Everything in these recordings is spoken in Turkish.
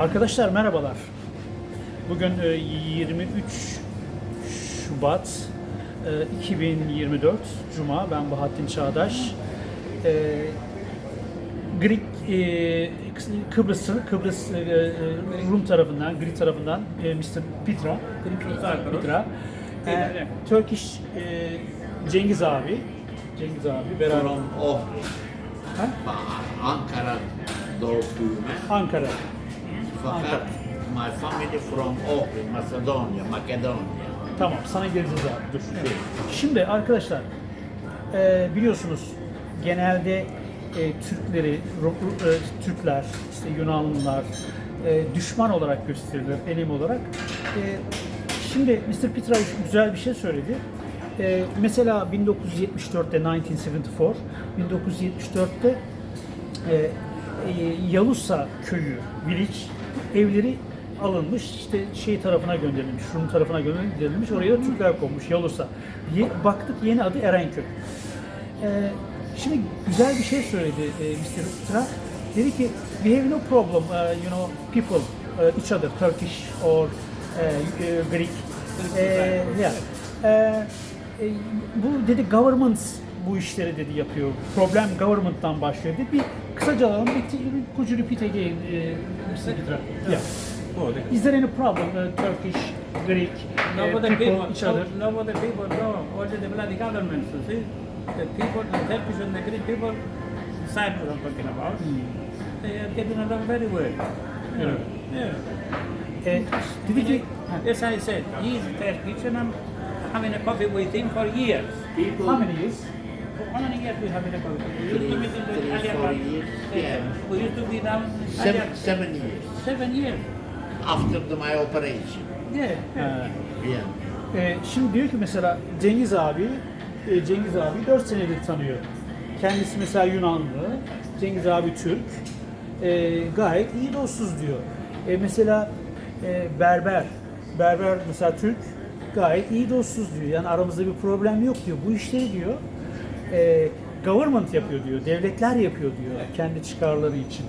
Arkadaşlar merhabalar. Bugün e, 23 Şubat e, 2024 Cuma. Ben Bahattin Çağdaş. E, Greek e, Kıbrıs Kıbrıs e, e, Rum tarafından, Greek tarafından e, Mr. Petra, Petra, e, Turkish e, Cengiz abi, Cengiz abi beraber From Ohri. Ha? Ankara büyüme. Ankara. Fakat my family from Ohri, Macedonia, Makedonya. Tamam, sana geleceğiz abi. Dur. Şimdi arkadaşlar, e, biliyorsunuz genelde e, Türkleri, e, Türkler, işte Yunanlılar e, düşman olarak gösterilir, elim olarak. E, şimdi Mr. Petra güzel bir şey söyledi. E, mesela 1974'te 1974, 1974'te e, e, Yalusa köyü, village evleri alınmış, işte şey tarafına gönderilmiş, Rum tarafına gönderilmiş, oraya da Türkler konmuş, Yalusa. Ye- baktık yeni adı Erenköy. E, şimdi güzel bir şey söyledi e, Mr. Tra. Dedi ki, we have no problem, uh, you know, people, uh, each other, Turkish or uh, uh, Greek. E, yeah. E, e, bu dedi governments bu işleri dedi yapıyor. Problem government'tan başlıyor dedi. Bir kısaca alalım. Could you repeat again, e, Mr. Yeah. Is there any problem, uh, Turkish, Greek, uh, Nobody people, people, each other? no, nobody people know. Only the bloody governments, you see. The people, the Turkish and the Greek people, Cyprus I'm talking about, they are getting along very well. Yeah. yeah. E, dedi ki, As I said, he is Turkish and I'm having a coffee with him for years. People, how many years? Seven, years seven years. after the, my operation. Yeah. Ha. Yeah. E, şimdi diyor ki mesela Cengiz abi, e, Cengiz abi 4 senedir tanıyor. Kendisi mesela Yunanlı, Cengiz abi Türk. E, gayet iyi dostuz diyor. E, mesela e, Berber, Berber mesela Türk gayet iyi dostuz diyor. Yani aramızda bir problem yok diyor. Bu işleri diyor e, government yapıyor diyor, devletler yapıyor diyor kendi çıkarları için.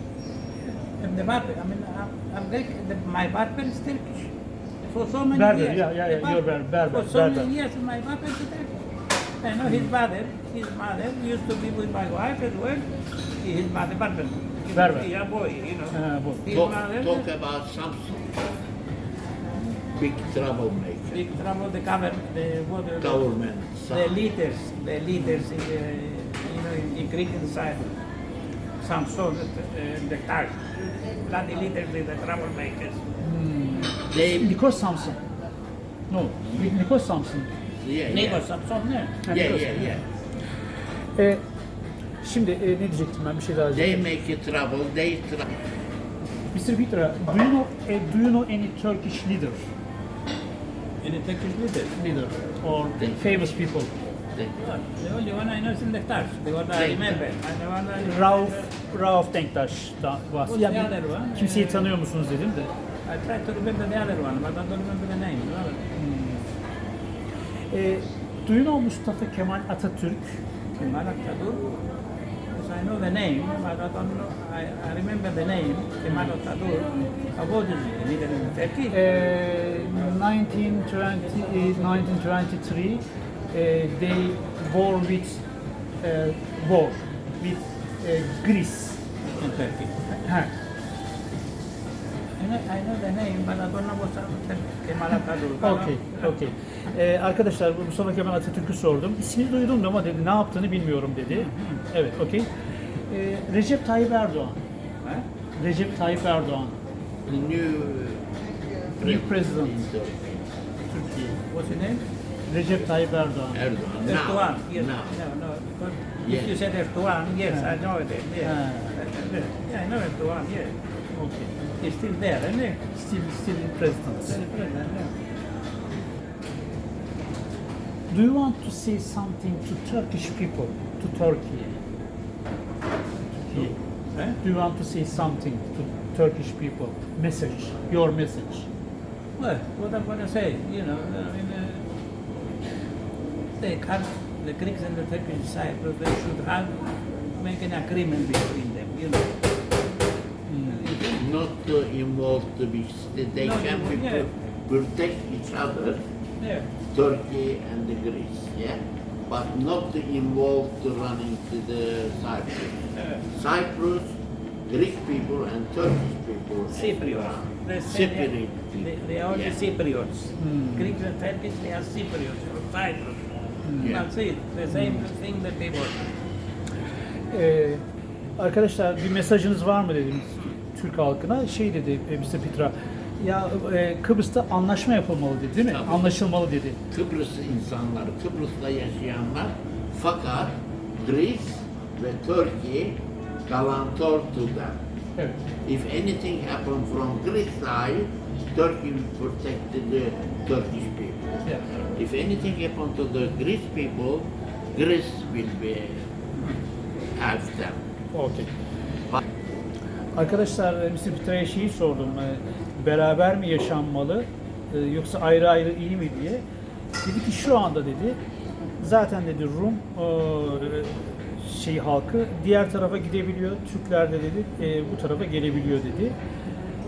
The barber, I mean, I'm, I'm very, the, my barber is Turkish. For so many Berber, years. yeah, yeah, yeah, you're Ber- Berber, For so Berber. many years, my barber is Turkish. I know his father, his mother used to be with my wife as well. His mother, barber. He Berber. boy, you know. Ha, bu. His Talk, mother, talk about Samson. Big troublemaker. Big trouble, the cover, the, what, the, Government. the leaders, the leaders in the, you know, in, in Greek inside. Samson, the, the Tark. Bloody leaders, the troublemakers. They, Nikos Samson. No, Nikos Samson. yeah, yeah. Samson, yeah. Yeah, yeah, yeah. E, şimdi e, ne diyecektim ben bir şey daha They make it trouble, they trouble. Mr. Petra, do you know e, do you know any Turkish leader, In the Turkish leaders. leader or famous people? They, The only one I know is in the stars, the one I remember. And the one I, Rauf Rauf Denktaş da var. Who's the other one? kimseyi tanıyor musunuz dedim de. I tried to remember the other one, but I don't remember the name. E, do you know Mustafa Kemal Atatürk? Kemal Atatürk. I know the name, but I don't know. I, I remember the name, Kemal Atatürk. How old is he? He lived in Turkey. E, 1920, uh, e, uh, 1923 e, uh, they war with e, war with e, Greece. in Turkey. I know, I know the name, but I don't know what's Kemal Atatürk. Okay, okey. Ee, arkadaşlar bu Mustafa Kemal Atatürk'ü sordum. İsmini duydum da ama dedi ne yaptığını bilmiyorum dedi. Evet, okey. Ee, Recep Tayyip Erdoğan. Huh? Recep Tayyip Erdoğan. the new, New president. Turkey. Türkiye. What's his name? Recep Tayyip Erdoğan. Erdogan. Now, Erdogan. Yes. now. No, no. Because Yes. if you said Erdogan, yes, I know it. Yes. Ah. Yeah, I know Erdogan. Yes. Okay. He's still there, isn't he? Still, still in president. Still president. Yeah. Do you want to say something to Turkish people, to Turkey? Turkey. Eh? Do you want to say something to Turkish people? Message, your message. Well, what I'm going to say, you know, I mean, uh, they can't, the Greeks and the Turkish Cyprus, they should have make an agreement between them, you know. You think? No not to involve to be. They No, can be yeah. protect each other. Yeah. Turkey and the Greece, yeah, but not to involve to running to the Cyprus. Yeah. Cyprus, Greek people and Turkish people. Cypriots. They they, Cypriot they, they are Yeah. the Cypriots. Hmm. Greeks and Turkish, they are Cypriots from Cyprus. Yeah. That's it. The same thing that people. Ee, arkadaşlar bir mesajınız var mı dedim Türk halkına. Şey dedi e, Mr. Petra, ya e, Kıbrıs'ta anlaşma yapılmalı dedi değil mi? Tabii. Anlaşılmalı dedi. Kıbrıs insanları, Kıbrıs'ta yaşayanlar fakat Greece ve Turkey galantor to them. Evet. If anything happened from Greek side, Turkey will protect the Turkish people. Yeah. If anything happened to the Greek people, Greece will be help them. Okey. Arkadaşlar e, Mr. Petra'ya şeyi sordum. Beraber mi yaşanmalı e, yoksa ayrı ayrı iyi mi diye. Dedi ki şu anda dedi zaten dedi Rum e, şey halkı diğer tarafa gidebiliyor. Türkler de dedi e, bu tarafa gelebiliyor dedi.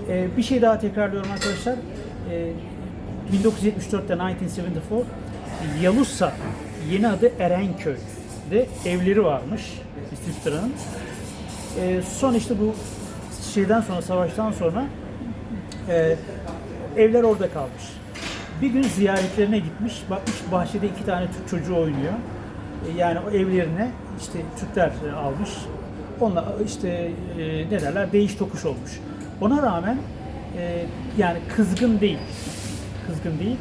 E, bir şey daha tekrarlıyorum arkadaşlar. E, 1974'te 1974 Yalusa yeni adı Erenköy'de evleri varmış. Petra'nın. E, son işte bu şeyden sonra, savaştan sonra e, evler orada kalmış. Bir gün ziyaretlerine gitmiş, bakmış bahçede iki tane Türk çocuğu oynuyor. E, yani o evlerine işte Türkler e, almış. Onlar işte e, ne derler, değiş tokuş olmuş. Ona rağmen e, yani kızgın değil. Kızgın değil.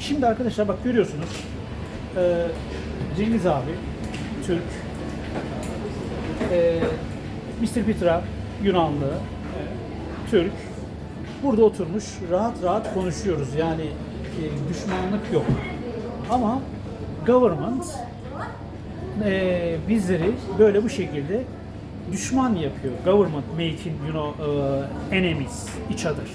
Şimdi arkadaşlar bak görüyorsunuz. E, Cengiz abi, Türk, e, Mr. Petra Yunanlı, Türk. Burada oturmuş rahat rahat konuşuyoruz. Yani e, düşmanlık yok. Ama government e, bizleri böyle bu şekilde düşman yapıyor. Government making you know uh, enemies each other.